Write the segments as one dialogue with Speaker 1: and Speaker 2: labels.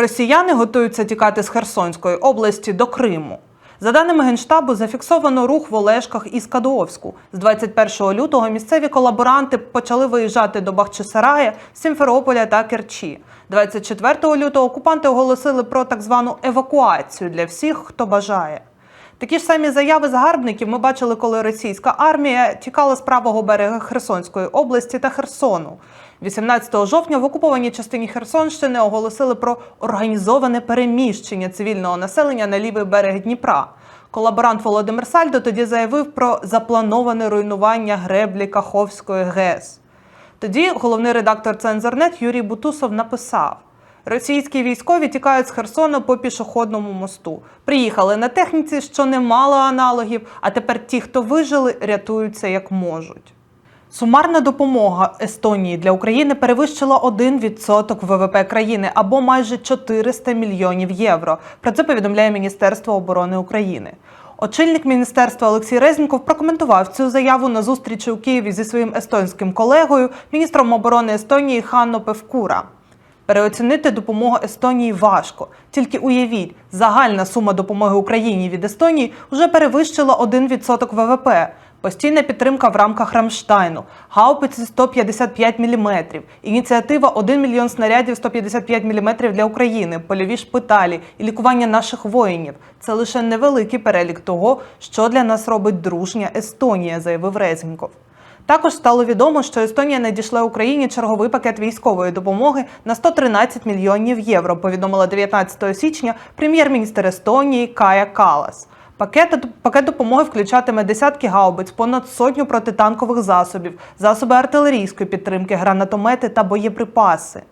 Speaker 1: Росіяни готуються тікати з Херсонської області до Криму. За даними Генштабу, зафіксовано рух в Олешках і Скадовську. З 21 лютого місцеві колаборанти почали виїжджати до Бахчисарая, Сімферополя та Керчі. 24 лютого окупанти оголосили про так звану евакуацію для всіх, хто бажає. Такі ж самі заяви загарбників ми бачили, коли російська армія тікала з правого берега Херсонської області та Херсону. 18 жовтня в окупованій частині Херсонщини оголосили про організоване переміщення цивільного населення на лівий берег Дніпра. Колаборант Володимир Сальдо тоді заявив про заплановане руйнування греблі Каховської ГЕС. Тоді головний редактор Цензорнет Юрій Бутусов написав: Російські військові тікають з Херсону по пішохідному мосту. Приїхали на техніці, що не мало аналогів, а тепер ті, хто вижили, рятуються як можуть. Сумарна допомога Естонії для України перевищила 1% ВВП країни або майже 400 мільйонів євро. Про це повідомляє Міністерство оборони України. Очільник міністерства Олексій Резніков прокоментував цю заяву на зустрічі у Києві зі своїм естонським колегою, міністром оборони Естонії Ханно Певкура. Переоцінити допомогу Естонії важко. Тільки уявіть, загальна сума допомоги Україні від Естонії вже перевищила 1% ВВП. Постійна підтримка в рамках Рамштайну, гаупиці 155 мм, ініціатива 1 мільйон снарядів 155 мм для України, польові шпиталі і лікування наших воїнів. Це лише невеликий перелік того, що для нас робить дружня Естонія, заявив Резніков. Також стало відомо, що Естонія надійшла Україні черговий пакет військової допомоги на 113 мільйонів євро. Повідомила 19 січня прем'єр-міністр Естонії Кая Калас. Пакет, пакет допомоги включатиме десятки гаубиць, понад сотню протитанкових засобів, засоби артилерійської підтримки, гранатомети та боєприпаси.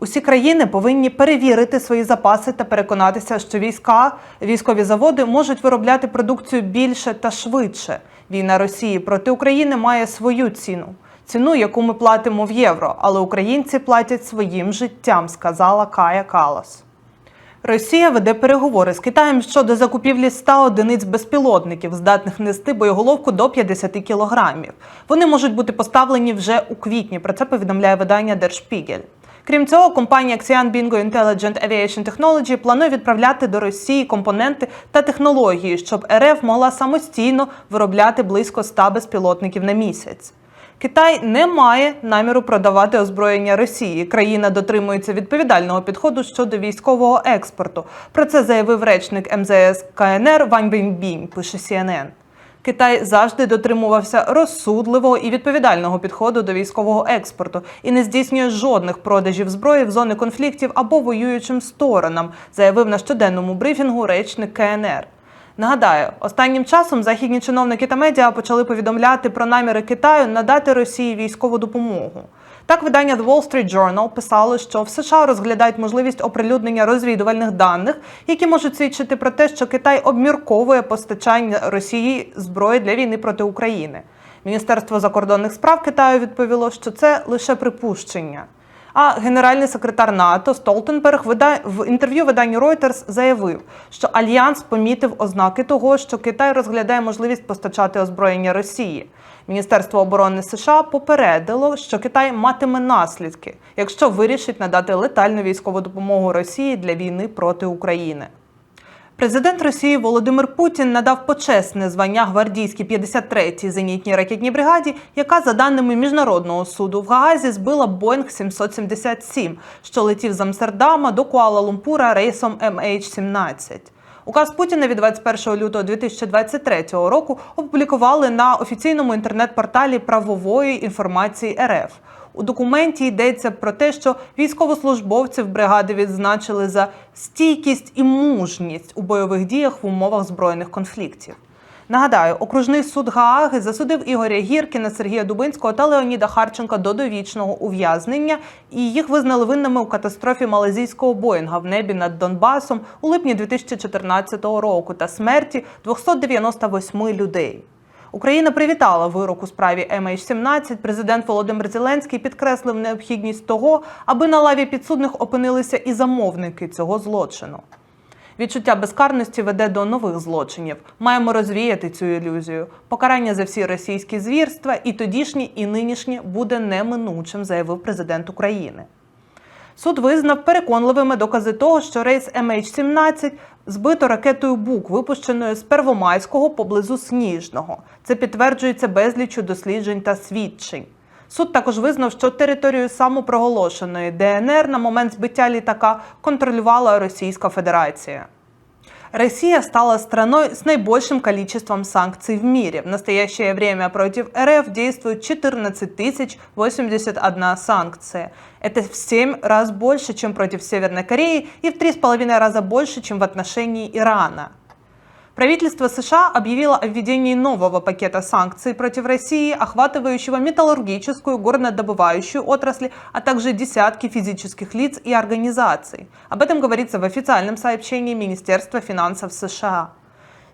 Speaker 1: Усі країни повинні перевірити свої запаси та переконатися, що війська, військові заводи можуть виробляти продукцію більше та швидше. Війна Росії проти України має свою ціну. Ціну, яку ми платимо в євро, але українці платять своїм життям, сказала Кая Калас. Росія веде переговори з Китаєм щодо закупівлі 100 одиниць безпілотників, здатних нести боєголовку до 50 кілограмів. Вони можуть бути поставлені вже у квітні. Про це повідомляє видання Spiegel. Крім цього, компанія Xi'an Bingo Intelligent Aviation Technology планує відправляти до Росії компоненти та технології, щоб РФ могла самостійно виробляти близько 100 безпілотників на місяць. Китай не має наміру продавати озброєння Росії. Країна дотримується відповідального підходу щодо військового експорту. Про це заявив речник МЗС КНР Вань Біньбінь, пише CNN. Китай завжди дотримувався розсудливого і відповідального підходу до військового експорту і не здійснює жодних продажів зброї в зони конфліктів або воюючим сторонам, заявив на щоденному брифінгу речник КНР. Нагадаю, останнім часом західні чиновники та медіа почали повідомляти про наміри Китаю надати Росії військову допомогу. Так, видання The Wall Street Journal писало, що в США розглядають можливість оприлюднення розвідувальних даних, які можуть свідчити про те, що Китай обмірковує постачання Росії зброї для війни проти України. Міністерство закордонних справ Китаю відповіло, що це лише припущення. А генеральний секретар НАТО Столтенберг в інтерв'ю виданню Reuters заявив, що альянс помітив ознаки того, що Китай розглядає можливість постачати озброєння Росії. Міністерство оборони США попередило, що Китай матиме наслідки, якщо вирішить надати летальну військову допомогу Росії для війни проти України. Президент Росії Володимир Путін надав почесне звання гвардійській 53-й зенітній ракетній бригаді, яка, за даними міжнародного суду в Гаазі, збила Боїнг 777, що летів з Амстердама до Куала-Лумпура рейсом MH17. Указ Путіна від 21 лютого 2023 року опублікували на офіційному інтернет-порталі правової інформації РФ. У документі йдеться про те, що військовослужбовців бригади відзначили за стійкість і мужність у бойових діях в умовах збройних конфліктів. Нагадаю, окружний суд Гааги засудив Ігоря Гіркіна, Сергія Дубинського та Леоніда Харченка до довічного ув'язнення, і їх визнали винними у катастрофі малазійського Боїнга в небі над Донбасом у липні 2014 року та смерті 298 людей. Україна привітала вирок у справі MH17. Президент Володимир Зеленський підкреслив необхідність того, аби на лаві підсудних опинилися і замовники цього злочину. Відчуття безкарності веде до нових злочинів. Маємо розвіяти цю ілюзію. Покарання за всі російські звірства і тодішні, і нинішні буде неминучим, заявив президент України. Суд визнав переконливими докази того, що рейс MH17 збито ракетою Бук, випущеною з Первомайського поблизу Сніжного. Це підтверджується безліччю досліджень та свідчень. Суд також визнав, що територію самопроголошеної ДНР на момент збиття літака контролювала Російська Федерація. Россия стала страной с наибольшим количеством санкций в мире. В настоящее время против РФ действует 14 тысяч 81 санкция. Это в 7 раз больше, чем против Северной Кореи и в 3,5 раза больше, чем в отношении Ирана. Правительство США объявило о введении нового пакета санкций против России, охватывающего металлургическую, горнодобывающую отрасли, а также десятки физических лиц и организаций. Об этом говорится в официальном сообщении Министерства финансов США.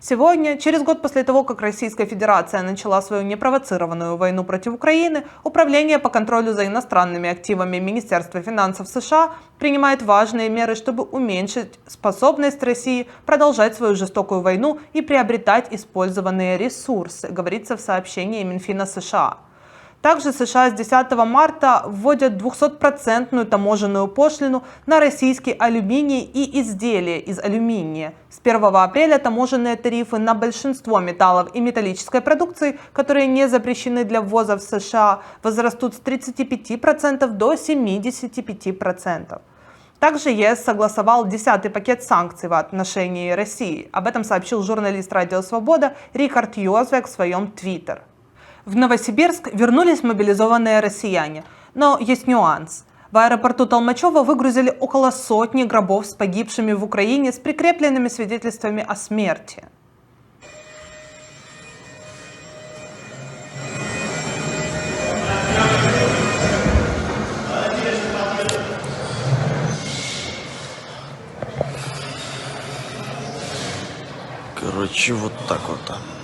Speaker 1: Сегодня, через год после того, как Российская Федерация начала свою непровоцированную войну против Украины, Управление по контролю за иностранными активами Министерства финансов США принимает важные меры, чтобы уменьшить способность России продолжать свою жестокую войну и приобретать использованные ресурсы, говорится в сообщении Минфина США. Также США с 10 марта вводят 200% таможенную пошлину на российский алюминий и изделия из алюминия. С 1 апреля таможенные тарифы на большинство металлов и металлической продукции, которые не запрещены для ввоза в США, возрастут с 35% до 75%. Также ЕС согласовал 10-й пакет санкций в отношении России. Об этом сообщил журналист «Радио Свобода» Рихард Йозвек в своем твиттер. В Новосибирск вернулись мобилизованные россияне. Но есть нюанс. В аэропорту Толмачева выгрузили около сотни гробов с погибшими в Украине с прикрепленными свидетельствами о смерти.
Speaker 2: Короче, вот так вот.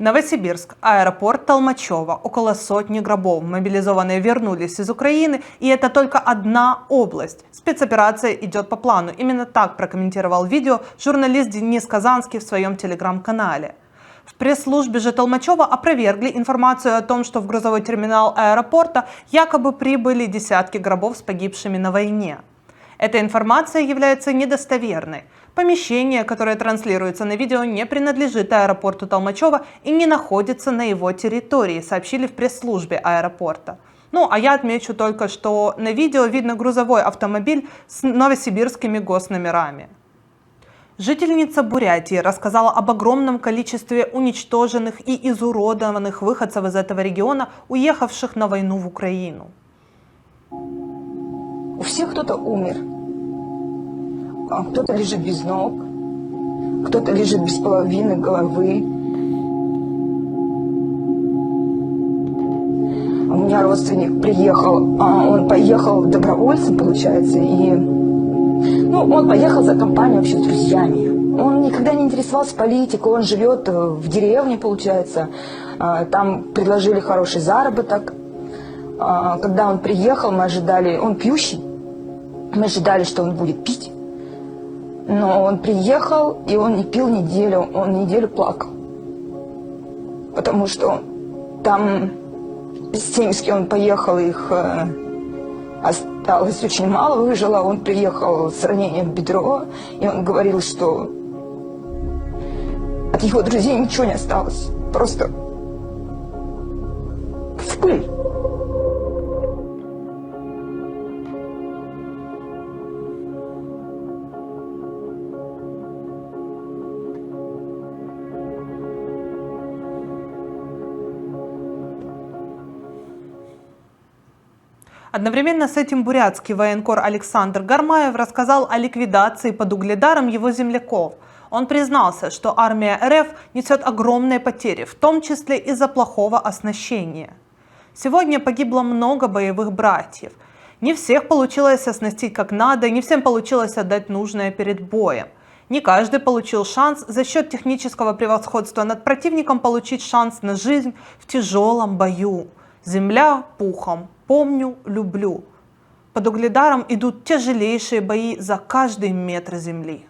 Speaker 1: Новосибирск, аэропорт Толмачева, около сотни гробов. Мобилизованные вернулись из Украины, и это только одна область. Спецоперация идет по плану. Именно так прокомментировал видео журналист Денис Казанский в своем телеграм-канале. В пресс-службе же Толмачева опровергли информацию о том, что в грузовой терминал аэропорта якобы прибыли десятки гробов с погибшими на войне. Эта информация является недостоверной. Помещение, которое транслируется на видео, не принадлежит аэропорту Толмачева и не находится на его территории, сообщили в пресс-службе аэропорта. Ну, а я отмечу только, что на видео видно грузовой автомобиль с новосибирскими госномерами. Жительница Бурятии рассказала об огромном количестве уничтоженных и изуродованных выходцев из этого региона, уехавших на войну в Украину.
Speaker 3: У всех кто-то умер. А Кто-то лежит без ног, кто-то лежит без половины головы. У меня родственник приехал, а он поехал добровольцем, получается, и ну, он поехал за компанию вообще с друзьями. Он никогда не интересовался политикой, он живет э, в деревне, получается. А, Там предложили хороший заработок. А, Когда он приехал, мы ожидали, он пьющий, мы ожидали, что он будет пить. Но он приехал, и он не пил неделю, он неделю плакал. Потому что там с теми, он поехал, их э, осталось очень мало, выжило. Он приехал с ранением в бедро, и он говорил, что от его друзей ничего не осталось. Просто в пыль.
Speaker 1: Одновременно с этим бурятский военкор Александр Гармаев рассказал о ликвидации под угледаром его земляков. Он признался, что армия РФ несет огромные потери, в том числе из-за плохого оснащения. Сегодня погибло много боевых братьев. Не всех получилось оснастить как надо, не всем получилось отдать нужное перед боем. Не каждый получил шанс за счет технического превосходства над противником получить шанс на жизнь в тяжелом бою. Земля пухом. Помню, люблю. Под угледаром идут тяжелейшие бои за каждый метр земли.